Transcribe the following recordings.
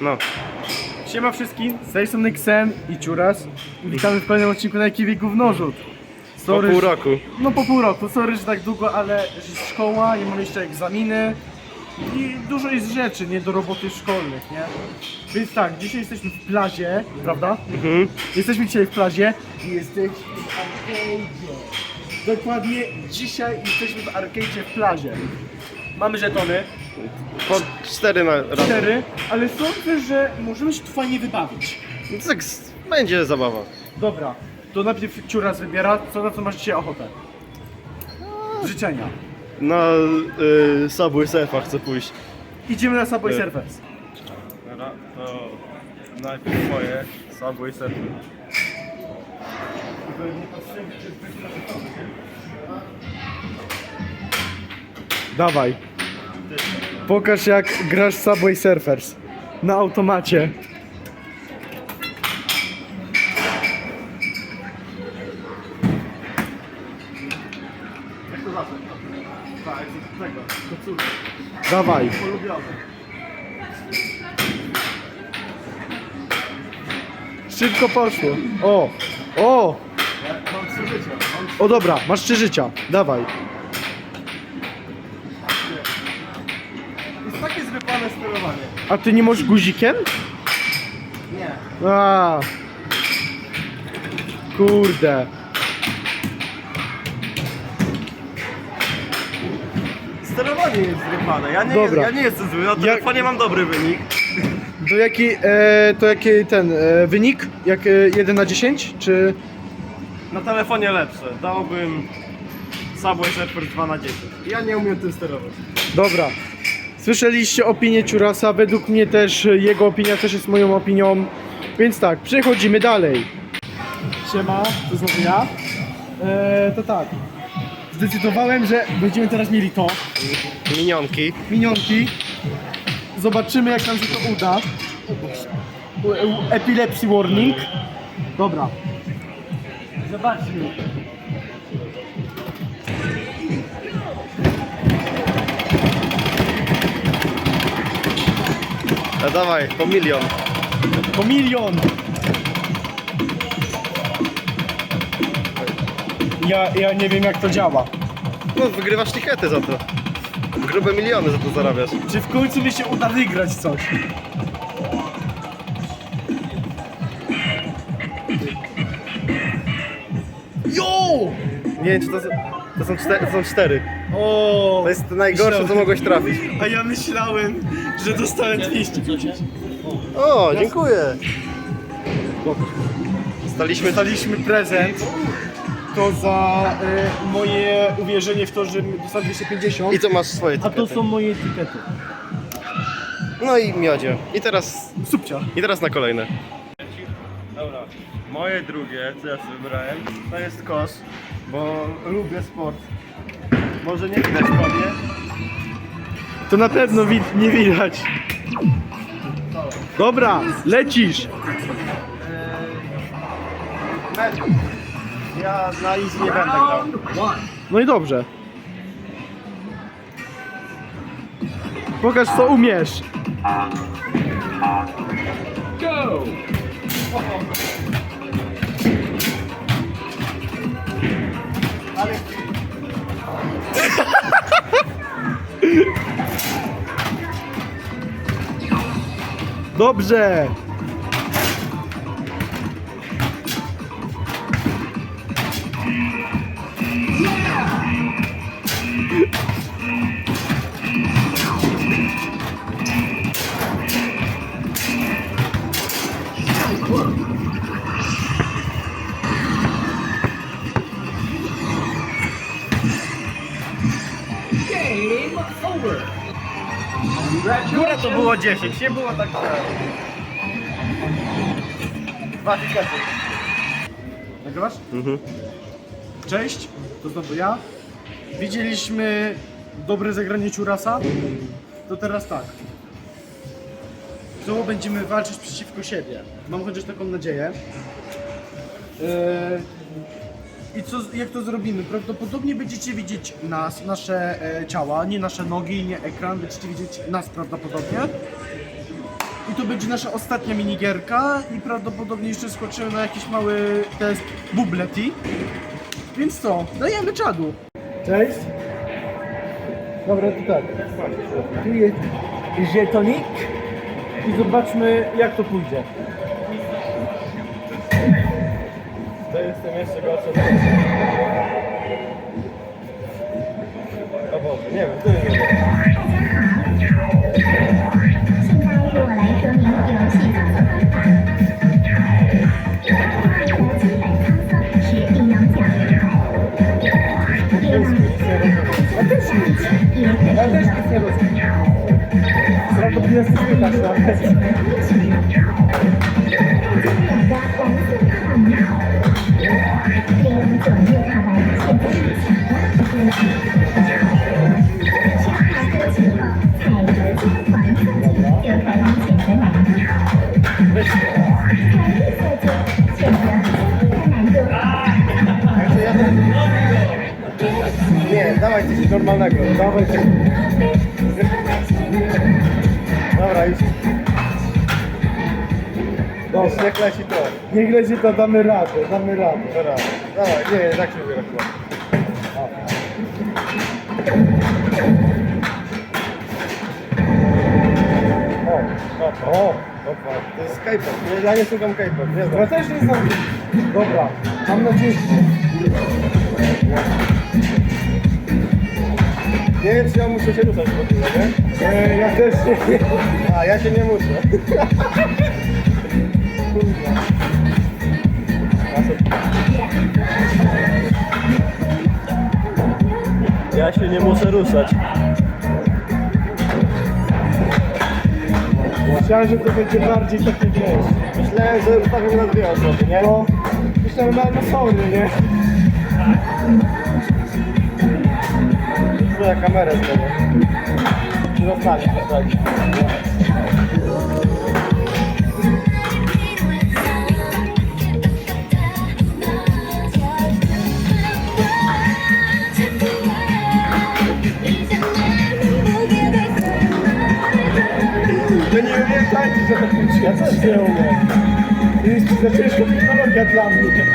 No. Siema wszystkim, z tej strony Xen i Ciuras. I witamy w kolejnym odcinku na Kiwi Gównorzut. Po Sorry, pół że- roku. No po pół roku, sorry, że tak długo, ale że jest szkoła, nie mamy jeszcze egzaminy i dużo jest rzeczy, nie do roboty szkolnych, nie? Więc tak, dzisiaj jesteśmy w plazie, prawda? Mhm. Jesteśmy dzisiaj w plazie i jesteśmy w arcade'zie. Dokładnie dzisiaj jesteśmy w arcade'zie w plazie. Mamy żetony, Po cztery na raz. cztery, ale sądzę, że możemy się tu fajnie wybawić. No to tak s- będzie zabawa. Dobra, to najpierw Ciuras wybiera, co na co masz dzisiaj ochotę. Życzenia. Na y, Subway Surfa chcę pójść. Idziemy na Subway Nie. Surfers. Dobra, to najpierw moje Subway Surfer. Dawaj. Pokaż jak grasz Subway Surfers. Na automacie. Tak, tego, kocury. Dawaj. Ulubione. Szybko poszło. O! O! Mam trzy życia. Mam O dobra, masz trzy życia. Dawaj. A ty nie możesz guzikiem? Nie. A. Kurde. Sterowanie jest zrypane. Ja nie, Dobra. ja nie jestem zły, na telefonie mam dobry wynik. To jaki, e, to jaki ten e, wynik? Jak e, 1 na 10? Czy. Na telefonie lepsze. Dałbym Subway Surfer 2 na 10. Ja nie umiem tym sterować. Dobra. Słyszeliście opinię Ciurasa, według mnie też e, jego opinia też jest moją opinią. Więc tak, przechodzimy dalej. Siema, to znowu ja. E, to tak. Zdecydowałem, że będziemy teraz mieli to. Minionki. minionki. Zobaczymy jak nam się to uda. Epilepsy warning. Dobra. Zobaczmy. A dawaj, po milion. To milion. Ja, ja nie wiem jak to działa. No, wygrywasz tikety za to. Grube miliony za to zarabiasz. Czy w końcu mi się uda wygrać coś? Jo! Nie wiem, czy to, to, są, cztery, to są cztery. O! To jest najgorsze, co mogłeś trafić. A ja myślałem, że dostałem 250. O, dziękuję. Staliśmy... Dostaliśmy prezent. To za y, moje uwierzenie w to, że dostałem 250. I co masz swoje A to są moje etykiety. No i miodzie. I teraz... Subcia. I teraz na kolejne. Dobra. Moje drugie, co ja sobie wybrałem, to jest kosz, bo lubię sport. Może nie widać po mnie. To na pewno wi- nie widać. Dobra, lecisz. Mecz. Ja na easy nie będę grał. No i dobrze. Pokaż co umiesz. Dobrze. Góra to było 10, nie było tak. Dwa tikety. Nagrywasz? Mhm. Cześć, to znowu ja. Widzieliśmy dobre zagranie Ciurasa. To teraz tak. Znowu będziemy walczyć przeciwko siebie. Mam chociaż taką nadzieję. Eee, I co, jak to zrobimy? Prawdopodobnie będziecie widzieć nas, nasze e, ciała, nie nasze nogi, nie ekran, będziecie widzieć nas prawdopodobnie. I to będzie nasza ostatnia minigierka i prawdopodobnie jeszcze skoczymy na jakiś mały test bubleti. Więc co, dajemy czadu. Cześć. Dobra, to tak. Tu jest żetonik i zobaczmy jak to pójdzie. 现在由我来说明游戏操作方法。游戏的基本操作是：右上角点一下，左下角点一。Normalnego. Dawaj. Dobra, już. Dobrze, niech leci to. Niech leci to damy radę, damy radę. Dobra, dawaj, nie, tak się wybiera chyba. O, o, o, opa, to jest. Nie, Ja nie słucham K-pop, nie Ja znam. też nie znam. Dobra, mam nadzieję, Nie wiem, czy ja muszę się ruszać po tym, nie? e, ja też nie A, ja się nie muszę. Ja się nie muszę ruszać. Myślałem, że to będzie bardziej takie wiesz. Myślałem, że ustawię na dwie osoby, nie? No, myślałem na, na nie? Trochę kamerę znowu. Czy tak. Ja nie tak. Ja też nie umiem. Jest za ciężka technologia dla mnie.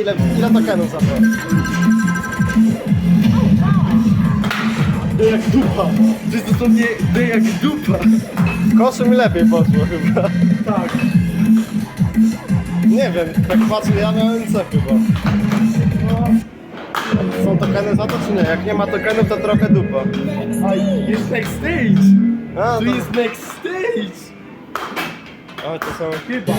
Ile, ile tokenów zabrał? To jak dupa. To jest dosłownie to jak dupa. Koszu mi lepiej poszło chyba. Tak. Nie wiem, tak patrzę, ja miałem C chyba. No. Są tokeny za to czy nie? Jak nie ma tokenów, to trochę dupa. A jest next stage. A, to, jest next stage. a, to są... Chyba.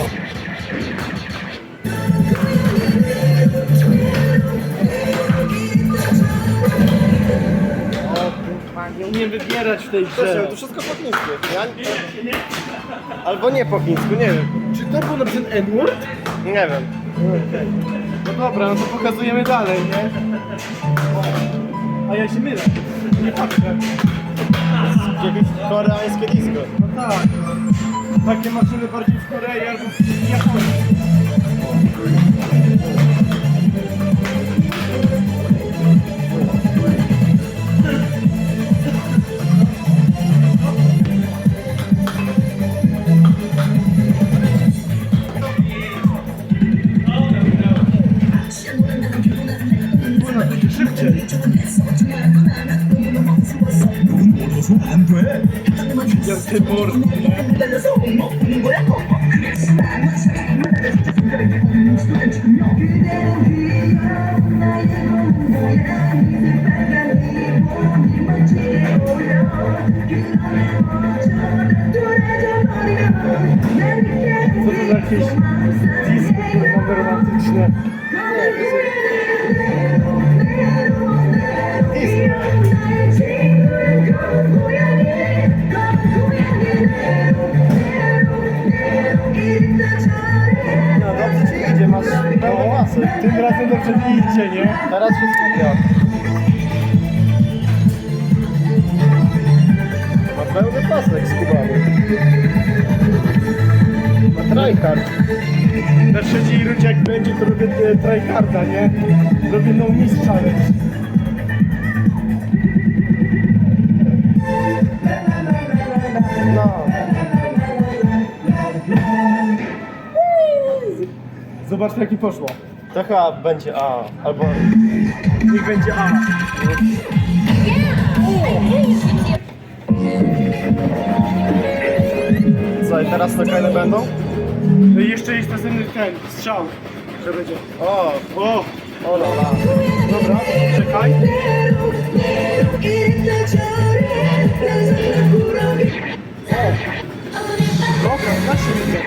Umiem wybierać w tej grze. to wszystko po chińsku. Ja... Albo nie po chińsku, nie wiem. Czy to był napisane N-word? Nie wiem. No dobra, no to pokazujemy dalej, nie? A ja się mylę. Nie patrzę. Jakieś koreańskie disco. No tak. Takie maszyny bardziej w Korei albo w Japonii. Piąty bur, nie? Co to za jakieś disco masę. Tym razem dobrze mi idzie, nie? Teraz się skupia. Ma pełny pasek skubany. Ma tryhard. Na trzeciej rundzie jak będzie, to robię e, tryharda, nie? Robię no miss challenge. No. Zobaczmy jak mi poszło. To chyba będzie A, albo... Niech będzie A. Co, i teraz to kiedy będą? No i jeszcze jest następny ten, strzał, że będzie. O, O, o la la. dobra, czekaj. Dobra, się mi.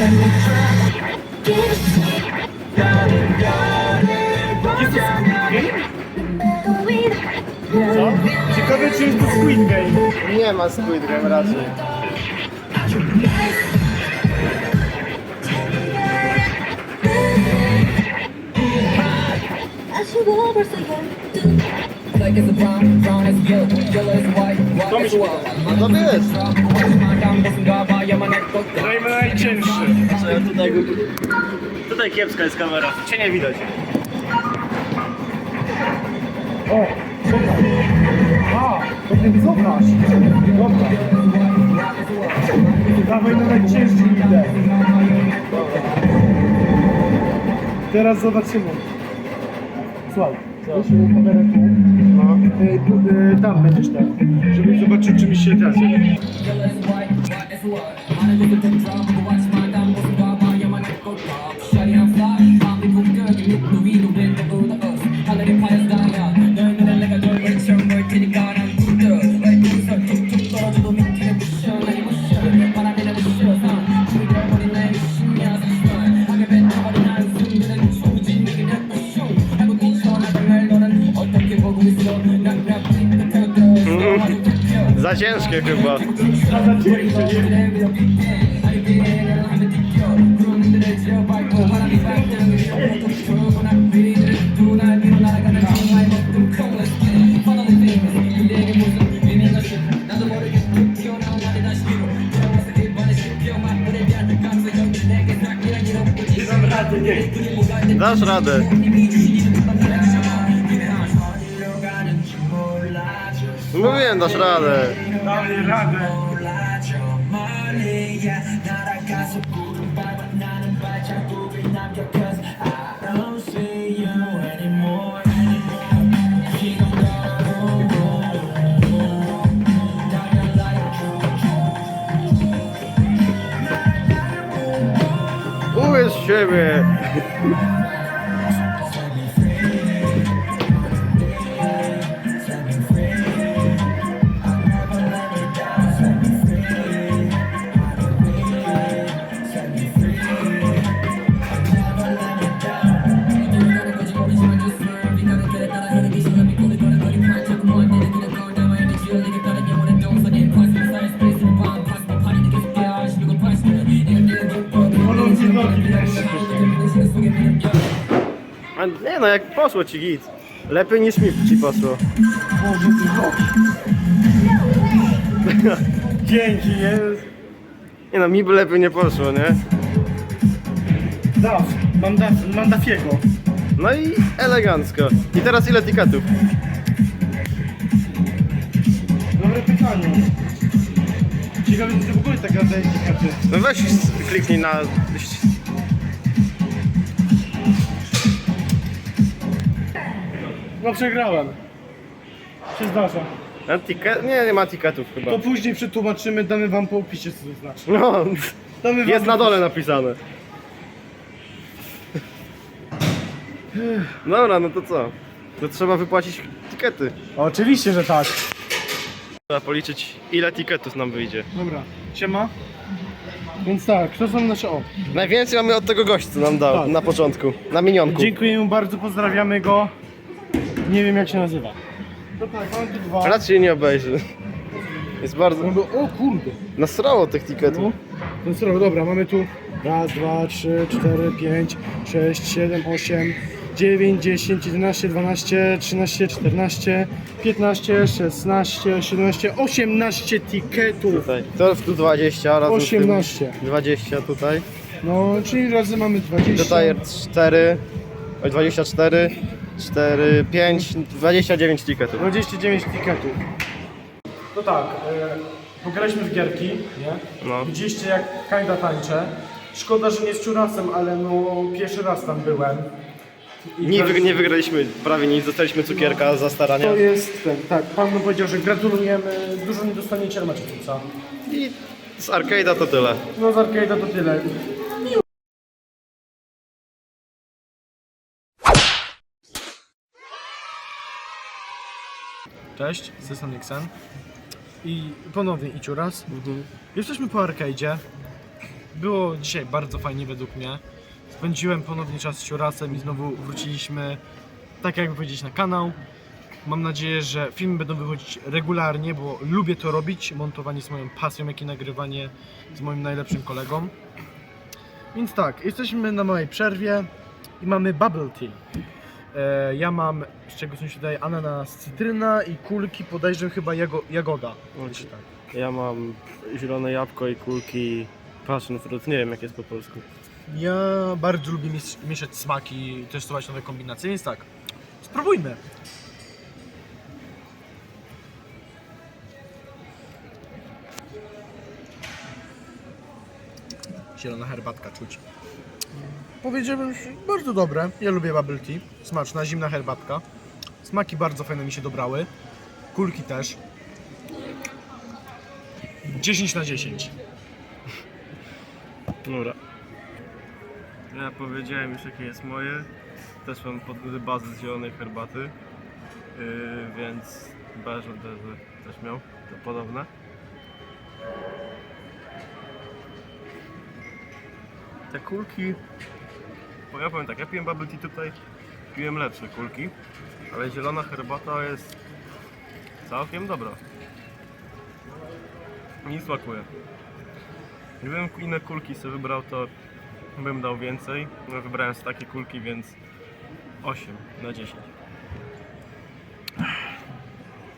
Co? Ciekawe czy jest to Squid Game. Nie ma Squid Game raczej. Black is a brown, brown is yellow, white, white is white. No to wiesz. Dajmy najcięższy. Co ja tutaj... Tutaj kiepska jest kamera, cię nie widać. O, zobacz. A, to ten zobacz. Dobra. Dawaj na najcięższy idę. Teraz zobaczymy. Słuchaj, weźmy kamerę tu. Tam będziesz tak, żeby zobaczyć czy mi się da. Za ciężkie chyba. A za cięższy, nie? Dasz radę. Mówiłem, dasz radę. Daj radę. Uwierz w siebie. No, jak poszło ci git. Lepiej niż mi ci poszło. Boże, ty nogi. Dzięki, nie? Nie no, mi by lepiej nie poszło, nie? Daf, mam, daf, mam dafiego. No i elegancko. I teraz ile tiketów? Dobre pytanie. Ciekawe, czy w ogóle taka daje karty. No weź kliknij na... No przegrałem. Się zdarza. Antiket? Nie, nie ma etykietów chyba. To później przetłumaczymy, damy wam po opisie co to znaczy. No, Damy wam jest na dole napisane. Dobra, no to co? To trzeba wypłacić etykiety. Oczywiście, że tak. Trzeba policzyć ile etykietów nam wyjdzie. Dobra, siema. Więc tak, to są nasze o. Najwięcej mamy od tego gościa, co nam dał Tak. na początku, na minionku. Dziękuję mu bardzo, pozdrawiamy go. Nie wiem jak się nazywa. No tak, mamy tu dwa. Raczej nie obejrzy. Jest bardzo... O kurde. Nasrało tych No. etykietów. No co, dobra, mamy tu raz, dwa, trzy, cztery, pięć, sześć, siedem, osiem, dziewięć, dziesięć, jedenaście, dwanaście, trzynaście, czternaście, piętnaście, szesnaście, siedemnaście, osiemnaście tiketów. Tutaj. To tu 20, razem 18. z tym 20 tutaj. No, czyli razem mamy 20. Tutaj 4, oj 24, 4, 5, 29 tiketów. 29 tiketów. To tak, e, pograliśmy w gierki, nie? No. Widzieliście jak Kajda tańczę. Szkoda, że nie z Czurasem, ale no pierwszy raz tam byłem. I Nie, wy, nie wygraliśmy prawie nic, dostaliśmy cukierka za starania. To jest ten, tak, pan mi powiedział, że gratulujemy, dużo nie dostaniecie, ale macie pizza. I z arcade'a to tyle. No z Arcade'a to tyle. Cześć, jestem Nixon. I ponownie i raz. Jesteśmy po arcade'zie. Było dzisiaj bardzo fajnie według mnie. Spędziłem ponownie czas z Ciurasem i znowu wróciliśmy, tak jakby powiedzieć, na kanał. Mam nadzieję, że filmy będą wychodzić regularnie, bo lubię to robić. Montowanie jest moją pasją, jak i nagrywanie z moim najlepszym kolegą. Więc tak, jesteśmy na małej przerwie i mamy bubble tea. E, ja mam, z czego mi się daje, ananas, cytryna i kulki, podejrzewam chyba jago, jagoda. Czy tak. Ja mam zielone jabłko i kulki passion fruit, nie wiem jak jest po polsku. Ja bardzo lubię mies- mieszać smaki i testować nowe kombinacje, więc tak, spróbujmy. Zielona herbatka czuć. Powiedziałbym, bardzo dobre. Ja lubię bubble tea. Smaczna, zimna herbatka. Smaki bardzo fajne mi się dobrały. Kulki też. 10 na 10. Dobra. Ja powiedziałem już jakie jest moje. Też mam pod bazę z zielonej herbaty. Yy, więc beżo też miał. To podobne. Te kulki. Ja powiem tak, ja piłem bubble tea tutaj, piłem lepsze kulki, ale zielona herbata jest całkiem dobra. Mi smakuje. Gdybym inne kulki sobie wybrał, to bym dał więcej. No, wybrałem z takie kulki, więc 8 na 10.